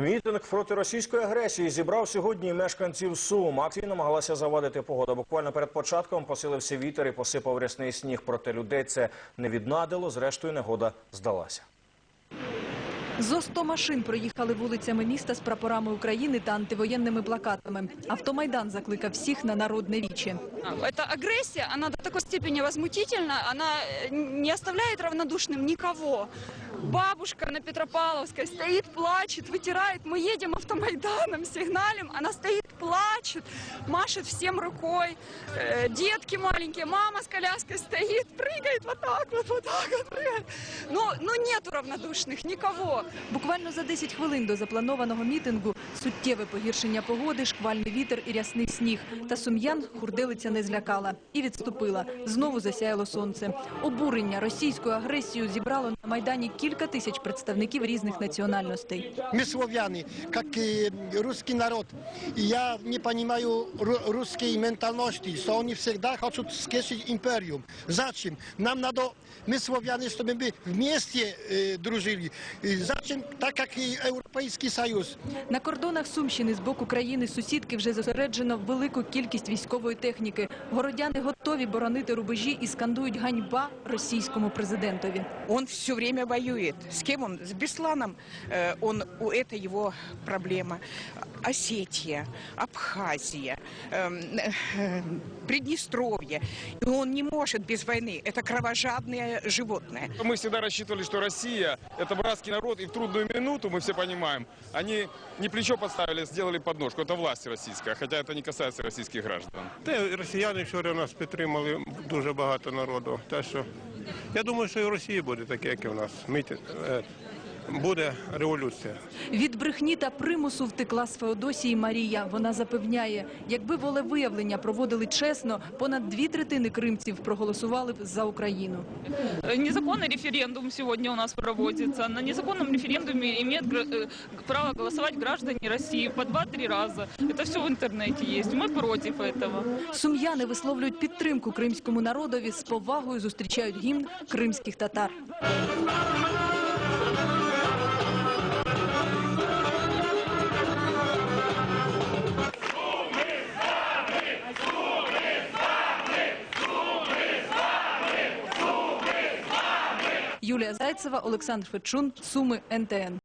Мітинг проти російської агресії зібрав сьогодні мешканців Сум. Акції намагалася завадити погода. Буквально перед початком посилився вітер і посипав рясний сніг. Проте людей це не віднадило. Зрештою, негода здалася. Зо 100 машин проїхали вулицями міста з прапорами України та антивоєнними плакатами. Автомайдан закликав всіх на народне віче. Эта агрессия, она до такой степени возмутительна, она э, не оставляет равнодушным никого. Бабушка на Петропавловской стоит, плачет, вытирает. Мы едем автомайданом, сигналим. Она стоит, плачет, машет всем рукой. Э, детки маленькие, мама с коляской стоит, прыгает вот так вот, вот так вот прыгает. Но, но нету равнодушных никого. Буквально за 10 хвилин до запланованого мітингу суттєве погіршення погоди, шквальний вітер і рясний сніг. Та сум'ян хурделиця не злякала і відступила. Знову засяяло сонце. Обурення російською агресією зібрало на майдані кілька тисяч представників різних національностей. Мы славяне, как и русский народ. И я не понимаю ру- русской ментальности, что они всегда хотят скешить империю. Зачем? Нам надо, мы славяне, чтобы мы вместе э, дружили. И зачем? Так как и Европейский Союз. На кордонах Сумщини з боку країни сусідки вже зосереджено велику кількість військової техніки. Городяни готові боронити рубежі і скандують ганьба російському президентові. Он все время воюет. С кем он? С Бесланом. Э, Он, у- это его проблема. Осетия, Абхазия, эм, э, Приднестровье. И он не может без войны. Это кровожадное животное. Мы всегда рассчитывали, что Россия – это братский народ, и в трудную минуту, мы все понимаем, они не плечо подставили, а сделали подножку. Это власть российская, хотя это не касается российских граждан. Та й росіяни вчора нас підтримали дуже багато народу. Так що я думаю, що і в Росії буде таке, як і в нас. Мітинг, е, буде революція. Від брехні та примусу втекла з Феодосії Марія. Вона запевняє, якби волевиявлення проводили чесно, понад дві третини кримців проголосували б за Україну. Незаконный референдум сегодня у нас проводится. На незаконном референдуме имеют гра- э, право голосовать граждане России по два-три раза. Это все в интернете есть. Мы против этого. Сум'яни висловлюють підтримку кримському народові, з повагою зустрічають гімн кримських татар. Юлія Зайцева, Олександр Фечун, Суми, НТН.